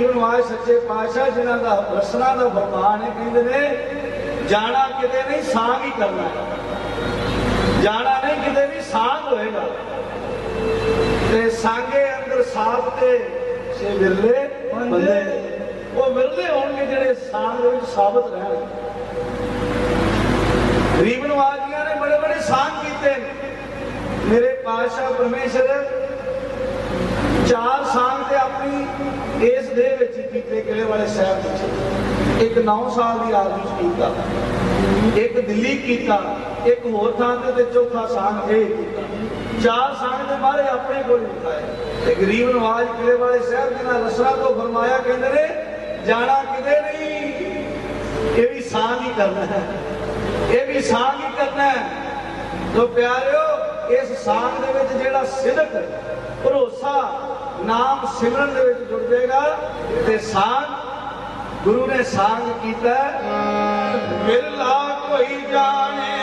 ਗਰੀਬ ਸੱਚੇ ਪਾਤਸ਼ਾਹ, ਜਿਨ੍ਹਾਂ ਦਾ ਰਸਨਾ ਦਾ ਫਰਮਾਨ ਹੈ, ਕਹਿੰਦੇ ਨੇ, ਜਾਣਾ ਕਿਤੇ ਨਹੀਂ, ਸਾਂਗ ਹੀ ਕਰਨਾ ਜਾਣਾ ਨਹੀਂ, ਕਿਤੇ ਵੀ ਸਾਂਗ ਹੋਏਗਾ। ਤੇ ਸਾਂਗੇ ਅੰਦਰ ਸਾਥ ਤੇ ਸੇ ਵਿਰਲੇ ਬੰਦੇ। ਉਹ ਵਿਰਲੇ ਹੋਣਗੇ ਜਿਹੜੇ ਸਾਂਗ ਦੇ ਵਿੱਚ ਸਾਬਤ ਰਹਿਣਗੇ ਗਰੀਬ ਨੇ ਬੜੇ ਬੜੇ ਸਾਂਗ ਕੀਤੇ। ਮੇਰੇ ਪਾਤਸ਼ਾਹ ਪਰਮੇਸ਼ਰ ਚਾਰ ਸਾਲ ਤੇ ਆਪਣੀ ਇਸ ਦੇ ਵਿੱਚ ਹੀ ਕੀਤੇ ਕਿਲੇ ਵਾਲੇ ਸਾਹਿਬ ਵਿੱਚ ਇੱਕ 9 ਸਾਲ ਦੀ ਆਦਮੀ ਚ ਕੀਤਾ, ਇੱਕ ਦਿੱਲੀ ਕੀਤਾ, ਇੱਕ ਹੋਰ ਥਾਂ ਤੇ ਤੇ ਚੌਥਾ ਸਾਲ ਇਹ ਚਾਰ ਸਾਲ ਦੇ ਬਾਰੇ ਆਪਣੇ ਕੋਲ ਲਿਖਾਏ ਤੇ ਗਰੀਬ ਨਵਾਜ਼ ਕਿਲੇ ਵਾਲੇ ਸਾਹਿਬ ਜੀ ਨਾਲ ਰਸਰਾ ਤੋਂ ਫਰਮਾਇਆ, ਕਹਿੰਦੇ ਨੇ, ਜਾਣਾ ਕਿਤੇ ਨਹੀਂ। ਇਹ ਵੀ ਸਾਂਗ ਹੀ ਕਰਨਾ ਹੈ। ਇਹ ਵੀ ਸਾਂਗ ਹੀ ਕਰਨਾ ਹੈ। ਤੋ ਪਿਆਰਿਓ, ਇਸ ਸਾਂਗ ਦੇ ਵਿੱਚ ਜਿਹੜਾ ਸਿਦਕ ਨਾਮ ਸਿਮਰਨ ਦੇ ਵਿੱਚ ਜੁੜ ਜਾਏਗਾ ਤੇ ਸਾਂਗ ਗੁਰੂ ਨੇ ਸਾਂਗ ਕੀਤਾ ਮਿਲਾ ਕੋਈ ਜਾਣੇਗਾ